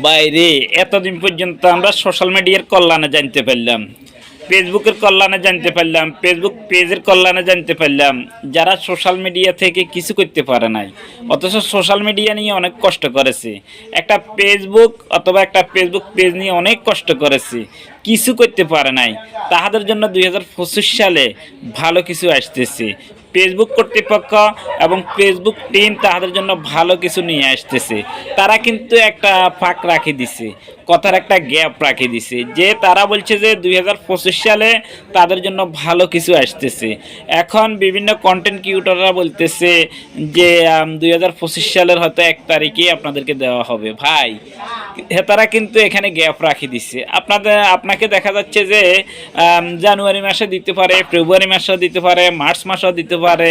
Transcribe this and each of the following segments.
বাইরে এতদিন পর্যন্ত আমরা সোশ্যাল মিডিয়ার কল্যাণে জানতে পারলাম। ফেসবুকের কল্যাণে জানতে পারলাম ফেসবুক পেজের কল্যাণে জানতে পারলাম। যারা সোশ্যাল মিডিয়া থেকে কিছু করতে পারে নাই, অথচ সোশ্যাল মিডিয়া নিয়ে অনেক কষ্ট করেছে। একটা ফেসবুক অথবা একটা ফেসবুক পেজ নিয়ে অনেক কষ্ট করেছে, কিছু করতে পারে নাই। তাহাদের জন্য দু হাজার পঁচিশ সালে ভালো কিছু আসতেছে। ফেসবুক কর্তৃপক্ষ এবং ফেসবুক টিম তাদের জন্য ভালো কিছু নিয়ে আসতেছে। তারা কিন্তু একটা ফাঁক রাখে দিছে, কথার একটা গ্যাপ রাখে দিছে, যে তারা বলছে যে দুই হাজার পঁচিশ সালে তাদের জন্য ভালো কিছু আসতেছে। এখন বিভিন্ন কন্টেন্ট কিউটাররা বলতেছে যে দুই হাজার পঁচিশ সালের হয়তো এক তারিখে আপনাদেরকে দেওয়া হবে। ভাই তারা কিন্তু এখানে গ্যাপ রাখি দিচ্ছে আপনাদের আপনাকে দেখা যাচ্ছে যে জানুয়ারি মাসে দিতে পারে, ফেব্রুয়ারি মাসেও দিতে পারে, মার্চ মাসেও দিতে পারে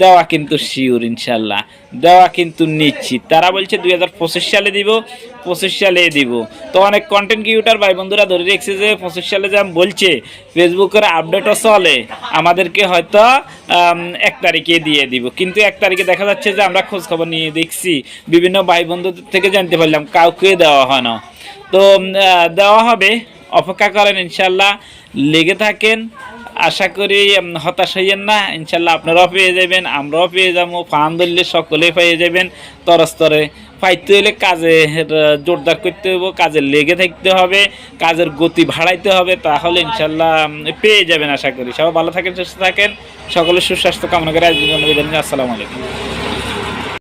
দেওয়া কিন্তু শিওর, ইনশাল্লাহ। দেওয়া কিন্তু নিশ্চিত। তারা বলছে দুই হাজার পঁচিশ সালে দিব, পঁচিশ সালে দিব। তো অনেক কন্টেন্ট ক্রিয়েটার ভাই বন্ধুরা ধরে রেখেছে যে পঁচিশ সালে যা বলছে ফেসবুকের আপডেটও চলে। আমাদেরকে হয়তো এক তারিখে দিয়ে দিব। কিন্তু এক তারিখে দেখা যাচ্ছে যে আমরা খোঁজ খবর নিয়ে দেখছি। বিভিন্ন ভাই বন্ধুদের থেকে জানতে পারলাম, কাউকে দেওয়া হয় না। তো দেওয়া হবে। অপেক্ষা করেন ইনশাল্লাহ লেগে থাকেন, আশা করি হতাশ হইয়েন না। ইনশাল্লাহ আপনারাও পেয়ে যাবেন, আমরাও পেয়ে যাব ফান ধরলে সকলেই পেয়ে যাবেন। তরস্তরে পাইতে হলে কাজে জোরদার করতে হবে কাজে লেগে থাকতে হবে, কাজের গতি বাড়াইতে হবে, তাহলে ইনশাল্লাহ পেয়ে যাবেন আশা করি। সবাই ভালো থাকেন, সুস্থ থাকেন, সকলের সুস্বাস্থ্য কামনা করে জন্য আসসালামু আলাইকুম।